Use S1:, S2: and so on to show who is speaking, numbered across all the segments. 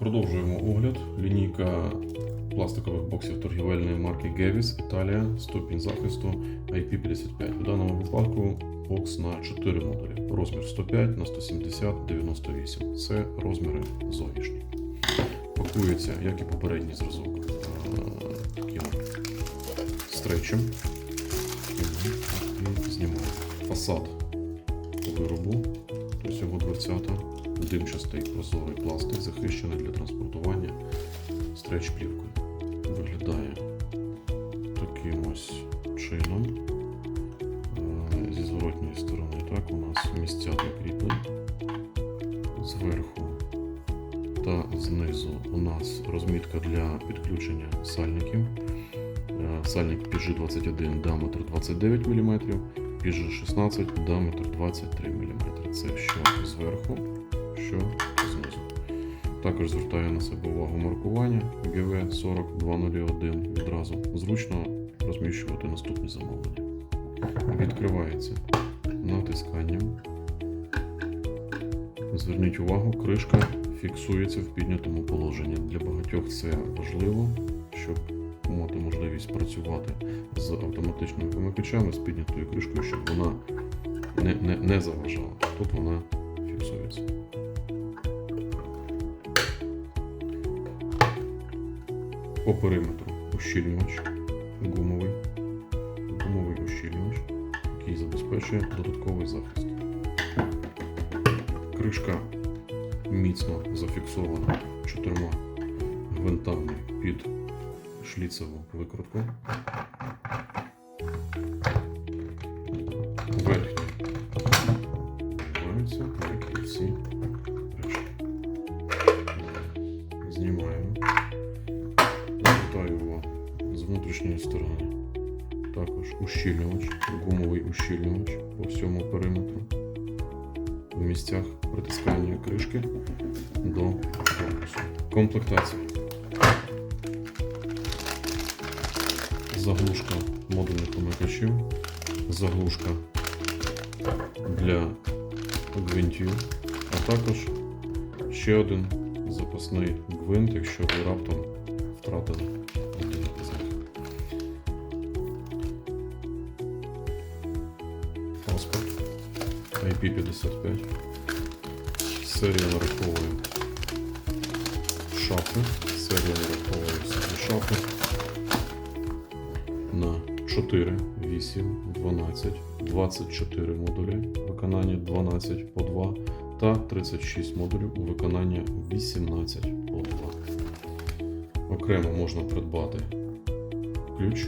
S1: Продовжуємо огляд. Лінійка пластикових боксів торгівельної марки Gevis Італія, ступінь захисту IP55. В даному випадку бокс на 4 модулі. Розмір 105 на 170 98. Це розміри зовнішні. Пакується, як і попередній зразок, е, таким стрейчем. І знімаємо. Фасад виробу, тобто його 20 димчастий прозорий пластик, захищений для транспортування стреч плівкою. Виглядає таким ось чином. Е, Зі зворотньої сторони так, у нас місця для кріплень. Зверху та знизу у нас розмітка для підключення сальників. Е, Сальник PG21 діаметр 29 мм, PG16 діаметр 23 мм. Це що зверху, що знизу. Також звертає на себе увагу маркування GV 40201 відразу. Зручно розміщувати наступні замовлення. Відкривається натисканням. Зверніть увагу, кришка фіксується в піднятому положенні. Для багатьох це важливо, щоб мати можливість працювати з автоматичними вимикачами, з піднятою кришкою, щоб вона не, не, не заважала. Тут вона фіксується. По периметру ущільнювач гумовий, гумовий ущільнювач, який забезпечує додатковий захист. Кришка міцно зафіксована чотирма гвинтами під шліцеву викрутку. Верхні знімаються, як і всі решта. Знімаємо. Внутрішньої сторони. Також ущільнювач, гумовий ущільнювач по всьому периметру. В місцях притискання кришки до корпусу. Комплектація. Заглушка модульних вимикачів, заглушка для гвинтів, а також ще один запасний гвинт, якщо ви раптом втратили Паспорт IP55. Серія нараховує шафи. Серія нараховує собі шафи на 4, 8, 12, 24 модулі у виконанні 12 по 2 та 36 модулів у виконанні 18 по 2. Окремо можна придбати ключ,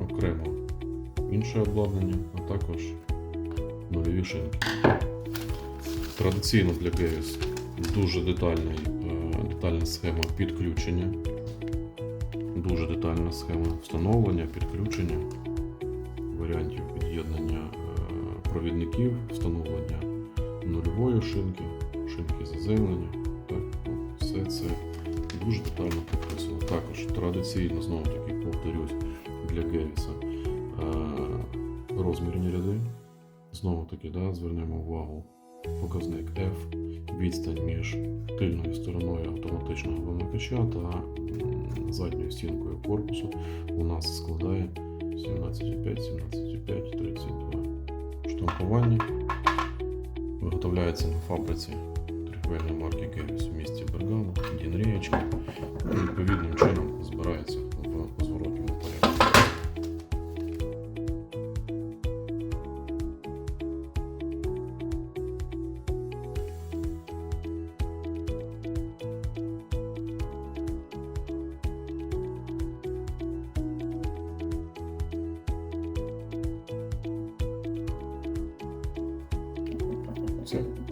S1: окремо інше обладнання, а також нульові шинки. Традиційно для Gevis дуже детальний, е, детальна схема підключення дуже детальна схема встановлення, підключення, варіантів під'єднання е, провідників, встановлення нульової шинки, шинки заземлення. Так, все це дуже детально прописано. Також традиційно, знову таки, повторюсь, для Гевіса розмірні ряди. Знову таки, да, звернемо увагу. Показник F, відстань між тильною стороною автоматичного вимикача та задньою стінкою корпусу у нас складає 17,5, 17,5, 32. Штампування виготовляється на фабриці торгівельної марки Гевіс в місті Бергамо, Дін Все.